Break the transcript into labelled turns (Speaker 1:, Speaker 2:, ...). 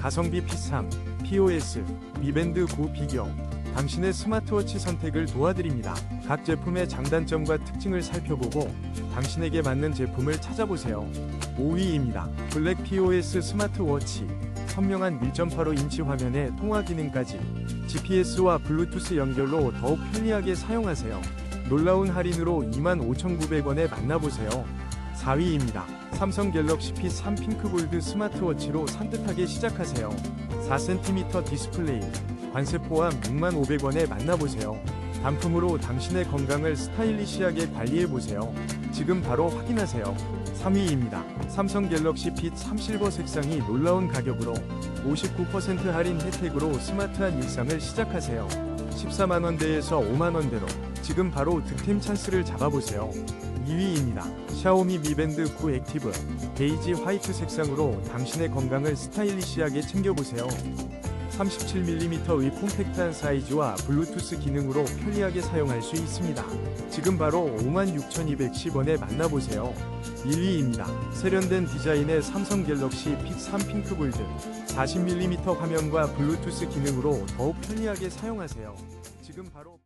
Speaker 1: 가성비 P3, POS, 미밴드 9 비교. 당신의 스마트워치 선택을 도와드립니다. 각 제품의 장단점과 특징을 살펴보고 당신에게 맞는 제품을 찾아보세요. 5위입니다. 블랙 POS 스마트워치. 선명한 1.85인치 화면에 통화 기능까지 GPS와 블루투스 연결로 더욱 편리하게 사용하세요. 놀라운 할인으로 25,900원에 만나보세요. 4위입니다. 삼성 갤럭시 P3 핑크골드 스마트워치로 산뜻하게 시작하세요. 4cm 디스플레이, 관세 포함 6500원에 만나보세요. 단품으로 당신의 건강을 스타일리시하게 관리해보세요. 지금 바로 확인하세요. 3위입니다. 삼성 갤럭시 P3 실버 색상이 놀라운 가격으로 59% 할인 혜택으로 스마트한 일상을 시작하세요. 14만원대에서 5만원대로 지금 바로 득템 찬스를 잡아보세요. 2위입니다. 샤오미 미밴드 9 액티브 베이지 화이트 색상으로 당신의 건강을 스타일리시하게 챙겨보세요. 37mm의 콤팩트한 사이즈와 블루투스 기능으로 편리하게 사용할 수 있습니다. 지금 바로 56,210원에 만나보세요. 1위입니다. 세련된 디자인의 삼성 갤럭시 P3 핑크 골드 40mm 화면과 블루투스 기능으로 더욱 편리하게 사용하세요. 지금 바로